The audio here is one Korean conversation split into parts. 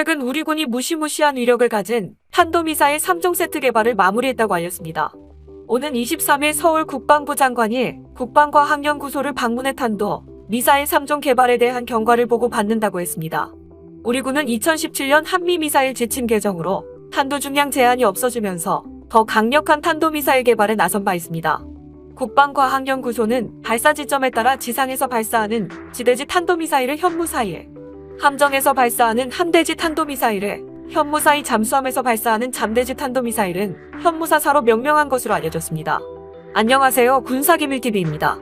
최근 우리 군이 무시무시한 위력을 가진 탄도미사일 3종 세트 개발을 마무리했다고 알렸습니다. 오는 23일 서울 국방부 장관이 국방과학연구소를 방문해 탄도 미사일 3종 개발에 대한 경과를 보고 받는다고 했습니다. 우리 군은 2017년 한미 미사일 지침 개정으로 탄도 중량 제한이 없어지면서 더 강력한 탄도미사일 개발에 나선 바 있습니다. 국방과학연구소는 발사 지점에 따라 지상에서 발사하는 지대지 탄도미사일을 현무사일, 함정에서 발사하는 함대지 탄도미사일을 현무사이 잠수함에서 발사하는 잠대지 탄도미사일은 현무사사로 명명한 것으로 알려졌습니다. 안녕하세요. 군사기밀TV입니다.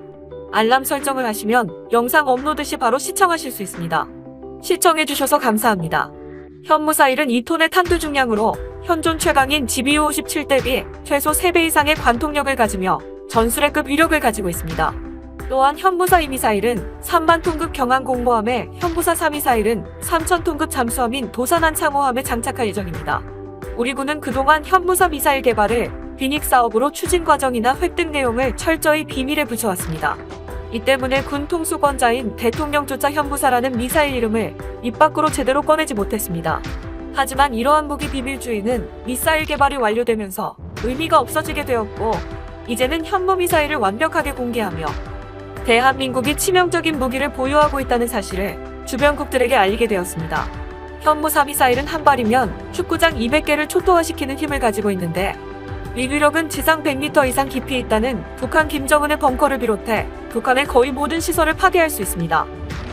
알람 설정을 하시면 영상 업로드 시 바로 시청하실 수 있습니다. 시청해주셔서 감사합니다. 현무사일은 2톤의 탄두 중량으로 현존 최강인 GBU-57 대비 최소 3배 이상의 관통력을 가지며 전술핵급 위력을 가지고 있습니다. 또한 현무사 2미사일은 3만 톤급 경항 공모함에 현무사 3미사일은 3천 톤급 잠수함인 도산한 창호함에 장착할 예정입니다. 우리 군은 그동안 현무사 미사일 개발을 비닉 사업으로 추진 과정이나 획득 내용을 철저히 비밀에 붙여왔습니다. 이 때문에 군 통수권자인 대통령조차 현무사라는 미사일 이름을 입 밖으로 제대로 꺼내지 못했습니다. 하지만 이러한 무기 비밀주의는 미사일 개발이 완료되면서 의미가 없어지게 되었고 이제는 현무 미사일을 완벽하게 공개하며 대한민국이 치명적인 무기를 보유하고 있다는 사실을 주변국들에게 알리게 되었습니다. 현무 3미사일은 한 발이면 축구장 200개를 초토화시키는 힘을 가지고 있는데 위기력은 지상 100m 이상 깊이 있다는 북한 김정은의 벙커를 비롯해 북한의 거의 모든 시설을 파괴할 수 있습니다.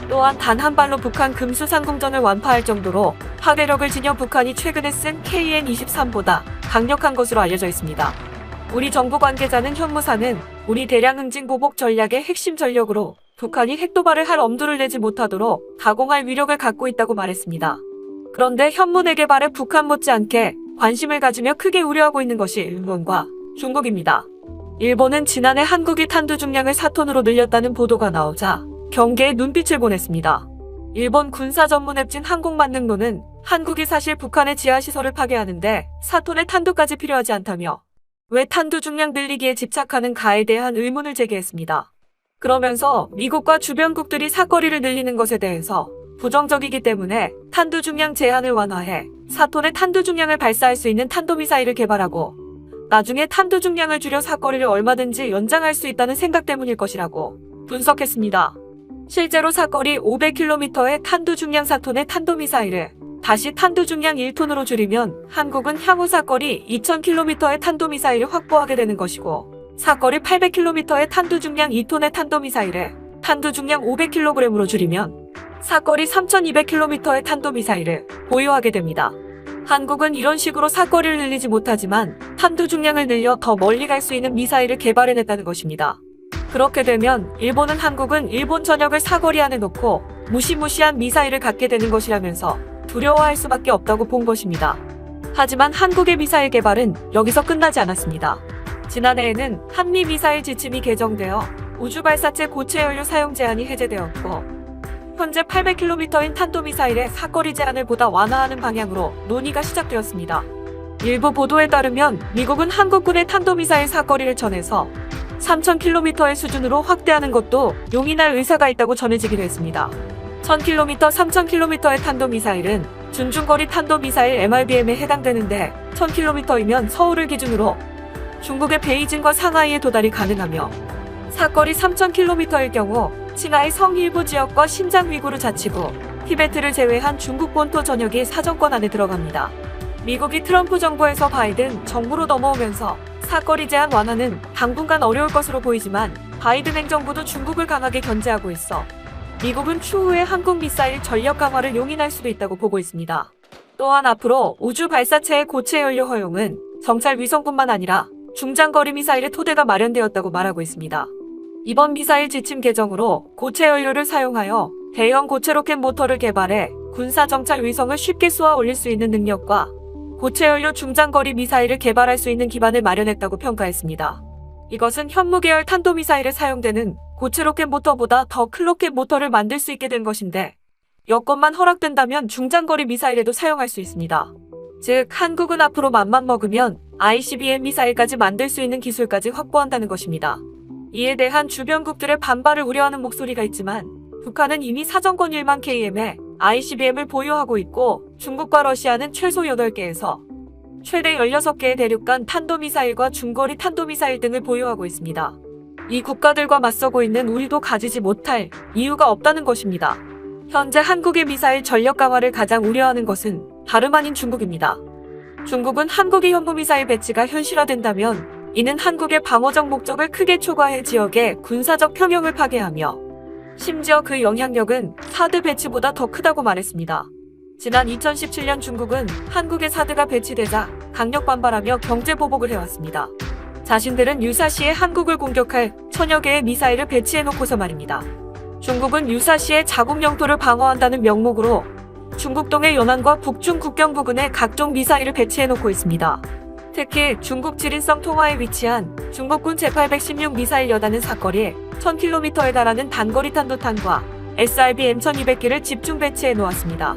또한 단 한 발로 북한 금수 상공전을 완파할 정도로 파괴력을 지녀 북한이 최근에 쓴 KN-23보다 강력한 것으로 알려져 있습니다. 우리 정부 관계자는 현무사는 우리 대량 응징 보복 전략의 핵심 전력으로 북한이 핵도발을 할 엄두를 내지 못하도록 가공할 위력을 갖고 있다고 말했습니다. 그런데 현무내 개발에 북한 못지않게 관심을 가지며 크게 우려하고 있는 것이 일본과 중국입니다. 일본은 지난해 한국이 탄두 중량을 4톤으로 늘렸다는 보도가 나오자 경계에 눈빛을 보냈습니다. 일본 군사 전문 앱진 항공만능로는 한국이 사실 북한의 지하시설을 파괴하는데 4톤의 탄두까지 필요하지 않다며 왜 탄두 중량 늘리기에 집착하는 가에 대한 의문을 제기했습니다. 그러면서 미국과 주변국들이 사거리를 늘리는 것에 대해서 부정적이기 때문에 탄두 중량 제한을 완화해 4톤의 탄두 중량을 발사할 수 있는 탄도미사일을 개발하고 나중에 탄두 중량을 줄여 사거리를 얼마든지 연장할 수 있다는 생각 때문일 것이라고 분석했습니다. 실제로 사거리 500km의 탄두 중량 4톤의 탄도미사일을 다시 탄두 중량 1톤으로 줄이면 한국은 향후 사거리 2000km의 탄도미사일을 확보하게 되는 것이고 사거리 800km의 탄두 중량 2톤의 탄도미사일을 탄두 중량 500kg으로 줄이면 사거리 3200km의 탄도미사일을 보유하게 됩니다. 한국은 이런 식으로 사거리를 늘리지 못하지만 탄두 중량을 늘려 더 멀리 갈 수 있는 미사일을 개발해냈다는 것입니다. 그렇게 되면 일본은 한국은 일본 전역을 사거리 안에 놓고 무시무시한 미사일을 갖게 되는 것이라면서 두려워할 수밖에 없다고 본 것입니다. 하지만 한국의 미사일 개발은 여기서 끝나지 않았습니다. 지난해에는 한미 미사일 지침이 개정되어 우주 발사체 고체 연료 사용 제한이 해제되었고 현재 800km인 탄도미사일의 사거리 제한을 보다 완화하는 방향으로 논의가 시작되었습니다. 일부 보도에 따르면 미국은 한국군의 탄도미사일 사거리를 전해서 3,000km의 수준으로 확대하는 것도 용인할 의사가 있다고 전해지기도 했습니다. 1000km, 3000km의 탄도미사일은 준중거리 탄도미사일 MRBM에 해당되는데 1000km이면 서울을 기준으로 중국의 베이징과 상하이에 도달이 가능하며 사거리 3000km일 경우 칭하이 성일부 지역과 신장 위구르 자치구, 티베트를 제외한 중국 본토 전역이 사정권 안에 들어갑니다. 미국이 트럼프 정부에서 바이든 정부로 넘어오면서 사거리 제한 완화는 당분간 어려울 것으로 보이지만 바이든 행정부도 중국을 강하게 견제하고 있어 미국은 추후에 한국 미사일 전력 강화를 용인할 수도 있다고 보고 있습니다. 또한 앞으로 우주 발사체의 고체 연료 허용은 정찰 위성뿐만 아니라 중장거리 미사일의 토대가 마련되었다고 말하고 있습니다. 이번 미사일 지침 개정으로 고체 연료를 사용하여 대형 고체 로켓 모터를 개발해 군사 정찰 위성을 쉽게 쏘아 올릴 수 있는 능력과 고체 연료 중장거리 미사일을 개발할 수 있는 기반을 마련했다고 평가했습니다. 이것은 현무 계열 탄도미사일에 사용되는 고체 로켓 모터보다 더큰 로켓 모터를 만들 수 있게 된 것인데 여건만 허락된다면 중장거리 미사일에도 사용할 수 있습니다. 즉 한국은 앞으로 맘만 먹으면 ICBM 미사일까지 만들 수 있는 기술까지 확보한다는 것입니다. 이에 대한 주변국들의 반발을 우려하는 목소리가 있지만 북한은 이미 사정권 1만 KM에 ICBM을 보유하고 있고 중국과 러시아는 최소 8개에서 최대 16개의 대륙간 탄도미사일과 중거리 탄도미사일 등을 보유하고 있습니다. 이 국가들과 맞서고 있는 우리도 가지지 못할 이유가 없다는 것입니다. 현재 한국의 미사일 전력 강화를 가장 우려하는 것은 다름 아닌 중국입니다. 중국은 한국의 현무미사일 배치가 현실화된다면 이는 한국의 방어적 목적을 크게 초과해 지역의 군사적 평형을 파괴하며 심지어 그 영향력은 사드 배치보다 더 크다고 말했습니다. 지난 2017년 중국은 한국의 사드가 배치되자 강력 반발하며 경제 보복을 해왔습니다. 자신들은 유사시에 한국을 공격할 천여 개의 미사일을 배치해놓고서 말입니다. 중국은 유사시의 자국 영토를 방어한다는 명목으로 중국동의 연안과 북중 국경 부근에 각종 미사일을 배치해놓고 있습니다. 특히 중국 지린성 통화에 위치한 중국군 제816 미사일 여단은 사거리에 1000km에 달하는 단거리 탄도탄과 SRB M1200기를 집중 배치해 놓았습니다.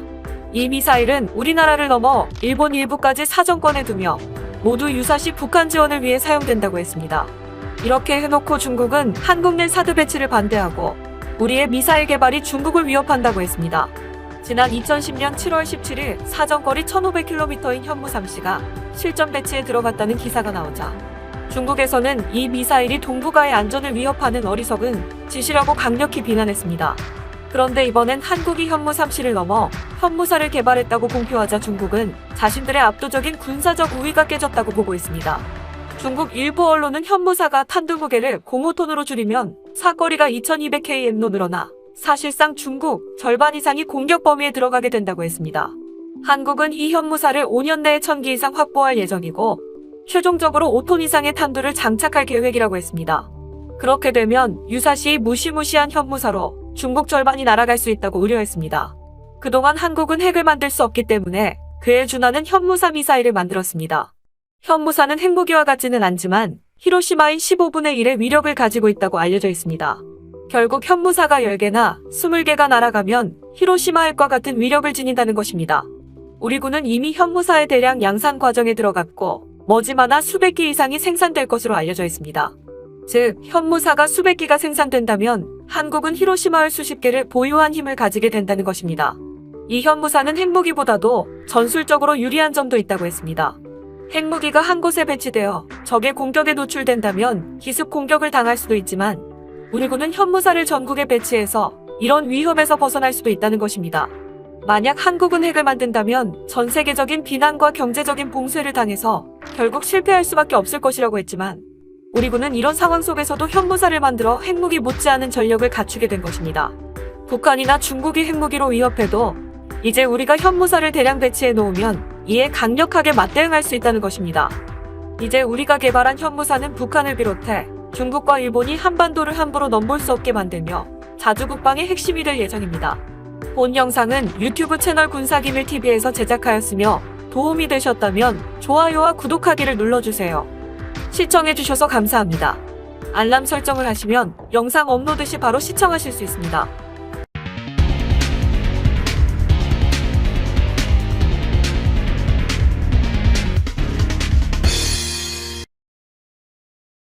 이 미사일은 우리나라를 넘어 일본 일부까지 사정권에 두며 모두 유사시 북한 지원을 위해 사용된다고 했습니다. 이렇게 해놓고 중국은 한국 내 사드 배치를 반대하고 우리의 미사일 개발이 중국을 위협한다고 했습니다. 지난 2010년 7월 17일 사정거리 1500km인 현무3씨가 실전 배치에 들어갔다는 기사가 나오자 중국에서는 이 미사일이 동북아의 안전을 위협하는 어리석은 짓이라고 강력히 비난했습니다. 그런데 이번엔 한국이 현무3씨를 넘어 현무사를 개발했다고 공표하자 중국은 자신들의 압도적인 군사적 우위가 깨졌다고 보고 있습니다. 중국 일부 언론은 현무사가 탄두 무게를 공호톤으로 줄이면 사거리가 2200km로 늘어나 사실상 중국 절반 이상이 공격 범위에 들어가게 된다고 했습니다. 한국은 이 현무사를 5년 내에 1000기 이상 확보할 예정이고 최종적으로 5톤 이상의 탄두를 장착할 계획이라고 했습니다. 그렇게 되면 유사시 무시무시한 현무사로 중국 절반이 날아갈 수 있다고 우려했습니다. 그동안 한국은 핵을 만들 수 없기 때문에 그에 준하는 현무사 미사일을 만들었습니다. 현무사는 핵무기와 같지는 않지만 히로시마인 15분의 1의 위력을 가지고 있다고 알려져 있습니다. 결국 현무사가 10개나 20개가 날아가면 히로시마 핵과 같은 위력을 지닌다는 것입니다. 우리 군은 이미 현무사의 대량 양산 과정에 들어갔고 머지마나 수백 기 이상이 생산될 것으로 알려져 있습니다. 즉, 현무사가 수백 기가 생산된다면 한국은 히로시마를 수십 개를 보유한 힘을 가지게 된다는 것입니다. 이 현무사는 핵무기보다도 전술적으로 유리한 점도 있다고 했습니다. 핵무기가 한 곳에 배치되어 적의 공격에 노출된다면 기습 공격을 당할 수도 있지만 우리 군은 현무사를 전국에 배치해서 이런 위협에서 벗어날 수도 있다는 것입니다. 만약 한국은 핵을 만든다면 전 세계적인 비난과 경제적인 봉쇄를 당해서 결국 실패할 수밖에 없을 것이라고 했지만 우리 군은 이런 상황 속에서도 현무사를 만들어 핵무기 못지않은 전력을 갖추게 된 것입니다. 북한이나 중국이 핵무기로 위협해도 이제 우리가 현무사를 대량 배치해 놓으면 이에 강력하게 맞대응할 수 있다는 것입니다. 이제 우리가 개발한 현무사는 북한을 비롯해 중국과 일본이 한반도를 함부로 넘볼 수 없게 만들며 자주 국방의 핵심이 될 예정입니다. 본 영상은 유튜브 채널 군사기밀TV에서 제작하였으며 도움이 되셨다면 좋아요와 구독하기를 눌러주세요. 시청해주셔서 감사합니다. 알람 설정을 하시면 영상 업로드 시 바로 시청하실 수 있습니다.